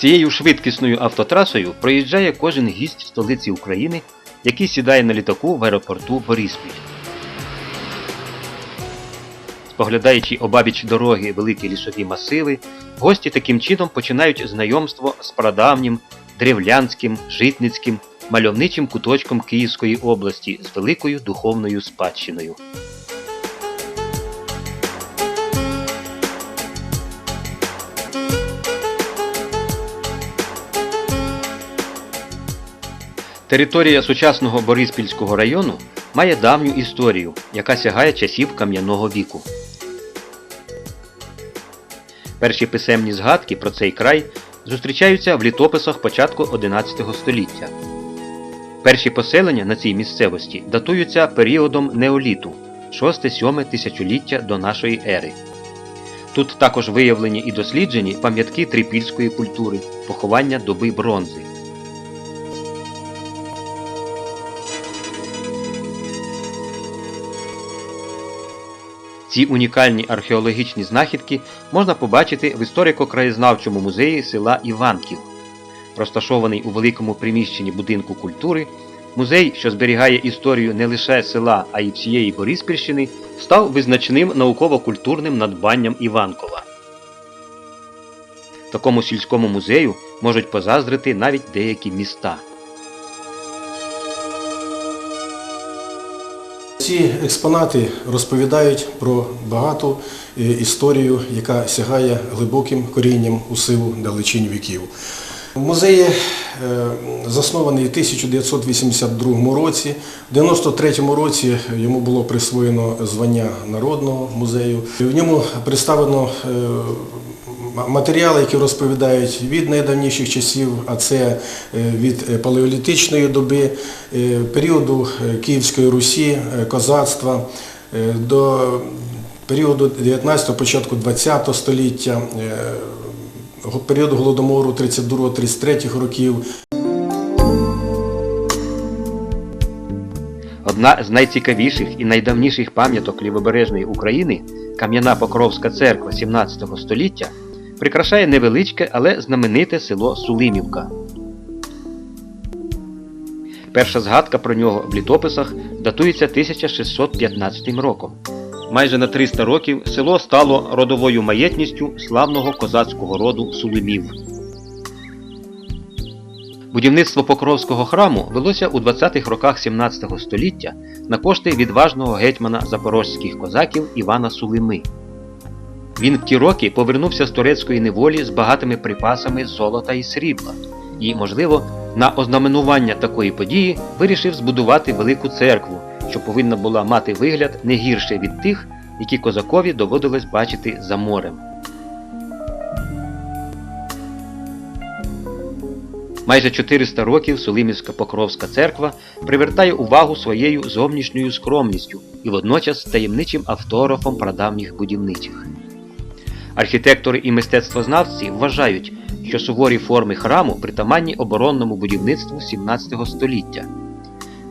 Цією швидкісною автотрасою проїжджає кожен гість столиці України, який сідає на літаку в аеропорту Бориспіль. Споглядаючи обабіч дороги великі лісові масиви, гості таким чином починають знайомство з прадавнім, древлянським, житницьким, мальовничим куточком Київської області з великою духовною спадщиною. Територія сучасного Бориспільського району має давню історію, яка сягає часів кам'яного віку. Перші писемні згадки про цей край зустрічаються в літописах початку XI століття. Перші поселення на цій місцевості датуються періодом неоліту 6-7 тисячоліття до нашої ери. Тут також виявлені і досліджені пам'ятки трипільської культури, поховання доби бронзи. Ці унікальні археологічні знахідки можна побачити в історико-краєзнавчому музеї села Іванків. Розташований у великому приміщенні будинку культури, музей, що зберігає історію не лише села, а й всієї Бориспільщини, став визначним науково-культурним надбанням Іванкова. Такому сільському музею можуть позаздрити навіть деякі міста. Ці експонати розповідають про багату е, історію, яка сягає глибоким корінням у силу далечінь віків. Музей е, заснований у 1982 році. У 1993 році йому було присвоєно звання Народного музею. В ньому представлено е, матеріали, які розповідають від найдавніших часів, а це е, від палеолітичної доби, е, періоду е, Київської Русі, е, козацтва е, до періоду 19-го, початку 20 століття, е, періоду голодомору 32-33 років. Одна з найцікавіших і найдавніших пам'яток лівобережної України Кам'яна Покровська церква 17 століття прикрашає невеличке, але знамените село Сулимівка. Перша згадка про нього в літописах датується 1615 роком. Майже на 300 років село стало родовою маєтністю славного козацького роду Сулимів. Будівництво Покровського храму велося у 20-х роках 17 століття на кошти відважного гетьмана запорозьких козаків Івана Сулими. Він в ті роки повернувся з турецької неволі з багатими припасами золота і срібла і, можливо, на ознаменування такої події вирішив збудувати велику церкву, що повинна була мати вигляд не гірше від тих, які козакові доводилось бачити за морем. Майже 400 років Сулимівська Покровська церква привертає увагу своєю зовнішньою скромністю і водночас таємничим автографом прадавніх будівничих. Архітектори і мистецтвознавці вважають, що суворі форми храму притаманні оборонному будівництву 17 століття.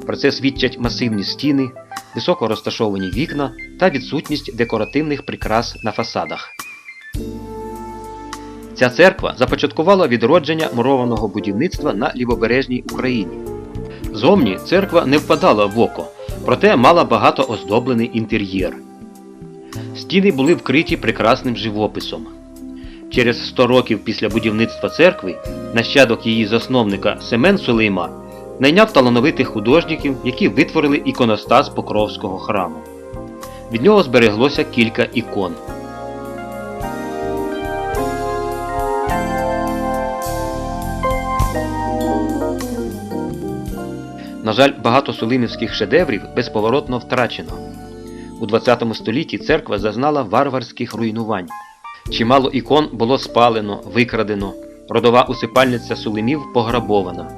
Про це свідчать масивні стіни, високо розташовані вікна та відсутність декоративних прикрас на фасадах. Ця церква започаткувала відродження мурованого будівництва на лівобережній Україні. Зовні церква не впадала в око, проте мала багато оздоблений інтер'єр. Стіни були вкриті прекрасним живописом. Через 100 років після будівництва церкви нащадок її засновника Семен Сулейма найняв талановитих художників, які витворили іконостас Покровського храму. Від нього збереглося кілька ікон. На жаль, багато сулимівських шедеврів безповоротно втрачено. У ХХ столітті церква зазнала варварських руйнувань. Чимало ікон було спалено, викрадено, родова усипальниця Сулимів пограбована.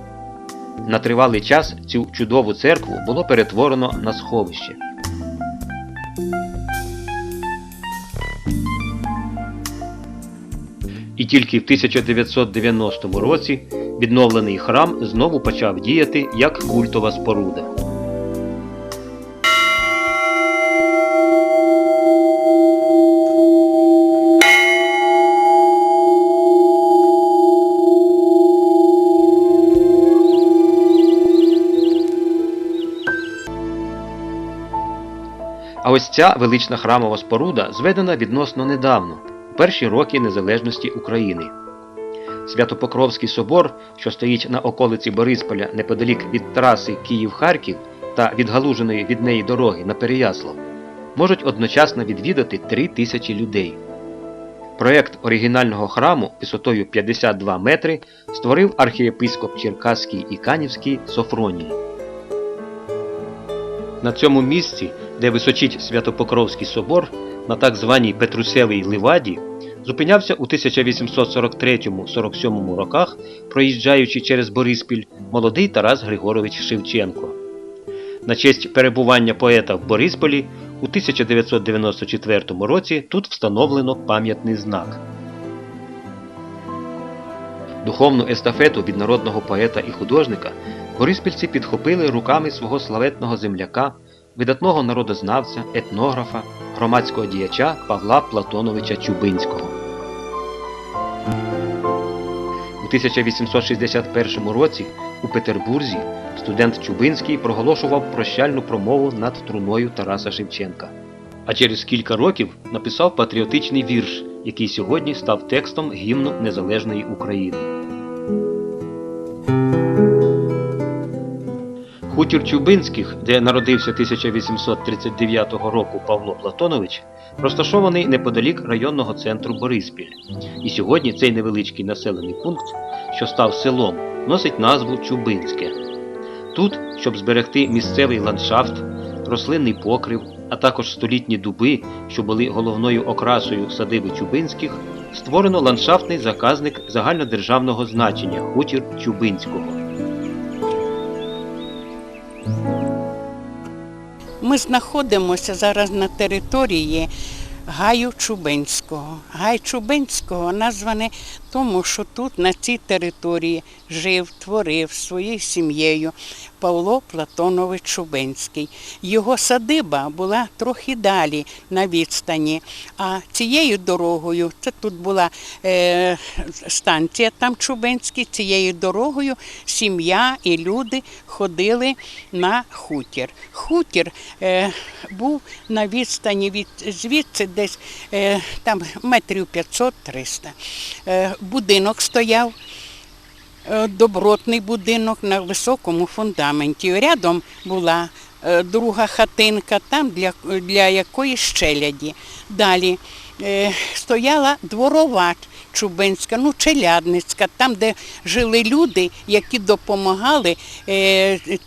На тривалий час цю чудову церкву було перетворено на сховище. І тільки в 1990 році відновлений храм знову почав діяти як культова споруда. А ось ця велична храмова споруда зведена відносно недавно, у перші роки незалежності України. Святопокровський собор, що стоїть на околиці Борисполя неподалік від траси Київ-Харків та відгалуженої від неї дороги на Переяслав, можуть одночасно відвідати 3 тисячі людей. Проєкт оригінального храму висотою 52 метри створив архієпископ Черкаський і Канівський Софроній. На цьому місці, де височить Святопокровський собор, на так званій Петрусевій Ливаді, зупинявся у 1843-47 роках, проїжджаючи через Бориспіль, молодий Тарас Григорович Шевченко. На честь перебування поета в Борисполі у 1994 році тут встановлено пам'ятний знак. Духовну естафету від народного поета і художника бориспільці підхопили руками свого славетного земляка, видатного народознавця, етнографа, громадського діяча Павла Платоновича Чубинського. У 1861 році у Петербурзі студент Чубинський проголошував прощальну промову над труною Тараса Шевченка. А через кілька років написав патріотичний вірш, який сьогодні став текстом гімну Незалежної України. Хутір Чубинських, де народився 1839 року Павло Платонович, розташований неподалік районного центру Бориспіль. І сьогодні цей невеличкий населений пункт, що став селом, носить назву Чубинське. Тут, щоб зберегти місцевий ландшафт, рослинний покрив, а також столітні дуби, що були головною окрасою садиби Чубинських, створено ландшафтний заказник загальнодержавного значення Хутір Чубинського. Ми знаходимося зараз на території Гаю Чубинського. Гай Чубинського названий тому, що тут, на цій території, жив, творив своєю сім'єю Павло Платонович Чубинський. Його садиба була трохи далі на відстані. А цією дорогою, це тут була е, станція там Чубинський, цією дорогою сім'я і люди ходили на хутір. Хутір е, був на відстані від звідси десь е, там метрів 500-300. Е, будинок стояв. Е, Добротний будинок на високому фундаменті. Рядом була е, друга хатинка, там для, для якоїсь щеляді. Далі е, стояла дворова Чубинська, ну челядницька, там, де жили люди, які допомагали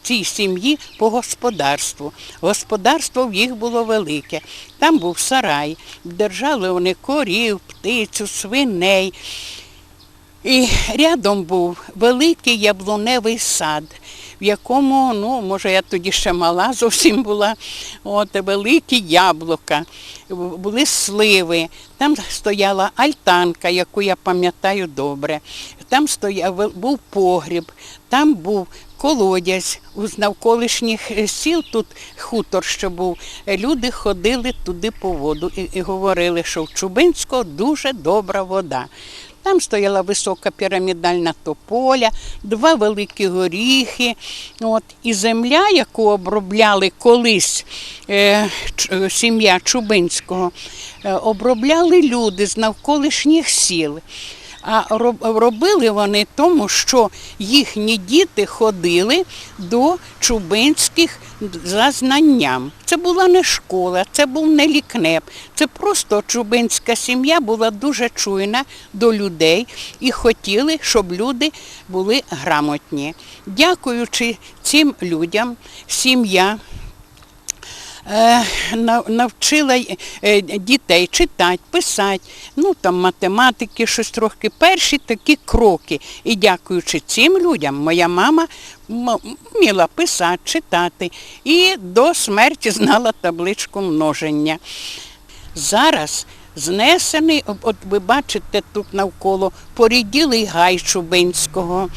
цій сім'ї по господарству. Господарство в їх було велике. Там був сарай, держали вони корів, птицю, свиней. І рядом був великий яблуневий сад, в якому, ну, може, я тоді ще мала зовсім була, от, великі яблука, були сливи, там стояла альтанка, яку я пам'ятаю добре. Там стояв, був погріб, там був колодязь з навколишніх сіл, тут хутор, що був. Люди ходили туди по воду і, і говорили, що в Чубинського дуже добра вода. Там стояла висока пірамідальна тополя, два великі горіхи. От. І земля, яку обробляли колись е, е, сім'я Чубинського, е, обробляли люди з навколишніх сіл. А робили вони тому, що їхні діти ходили до Чубинських за знанням. Це була не школа, це був не лікнеп. Це просто чубинська сім'я була дуже чуйна до людей і хотіли, щоб люди були грамотні. Дякуючи цим людям, сім'я навчила е, дітей читати, писати, ну там математики, щось трохи перші такі кроки. І дякуючи цим людям, моя мама вміла писати, читати і до смерті знала табличку множення. Зараз знесений, от ви бачите тут навколо поріділий гай Чубинського,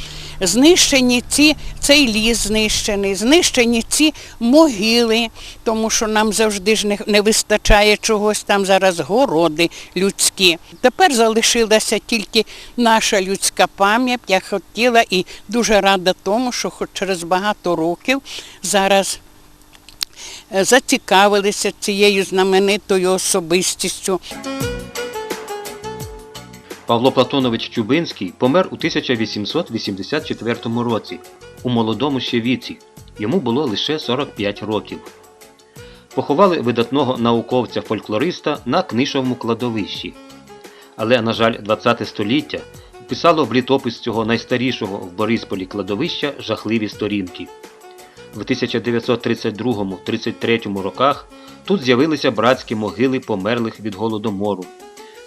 знищені ці, цей ліс знищений, знищені ці могили, тому що нам завжди ж не, вистачає чогось, там зараз городи людські. Тепер залишилася тільки наша людська пам'ять. Я хотіла і дуже рада тому, що хоч через багато років зараз е, зацікавилися цією знаменитою особистістю. Павло Платонович Чубинський помер у 1884 році у молодому ще віці. Йому було лише 45 років. Поховали видатного науковця-фольклориста на книшовому кладовищі. Але, на жаль, 20 століття вписало в літопис цього найстарішого в Борисполі кладовища жахливі сторінки. В 1932-33 роках тут з'явилися братські могили померлих від голодомору.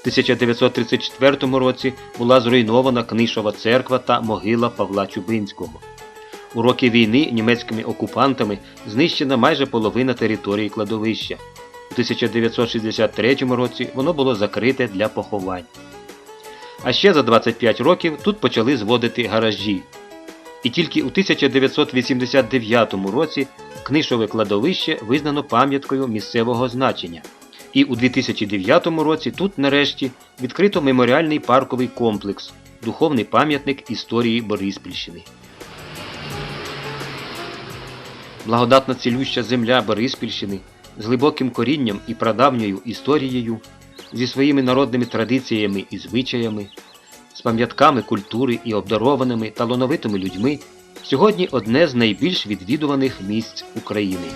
В 1934 році була зруйнована Книшова церква та могила Павла Чубинського. У роки війни німецькими окупантами знищена майже половина території кладовища. У 1963 році воно було закрите для поховань. А ще за 25 років тут почали зводити гаражі. І тільки у 1989 році Книшове кладовище визнано пам'яткою місцевого значення. І у 2009 році тут нарешті відкрито меморіальний парковий комплекс, духовний пам'ятник історії Бориспільщини. Благодатна цілюща земля Бориспільщини з глибоким корінням і прадавньою історією, зі своїми народними традиціями і звичаями, з пам'ятками культури і обдарованими талановитими людьми, сьогодні одне з найбільш відвідуваних місць України.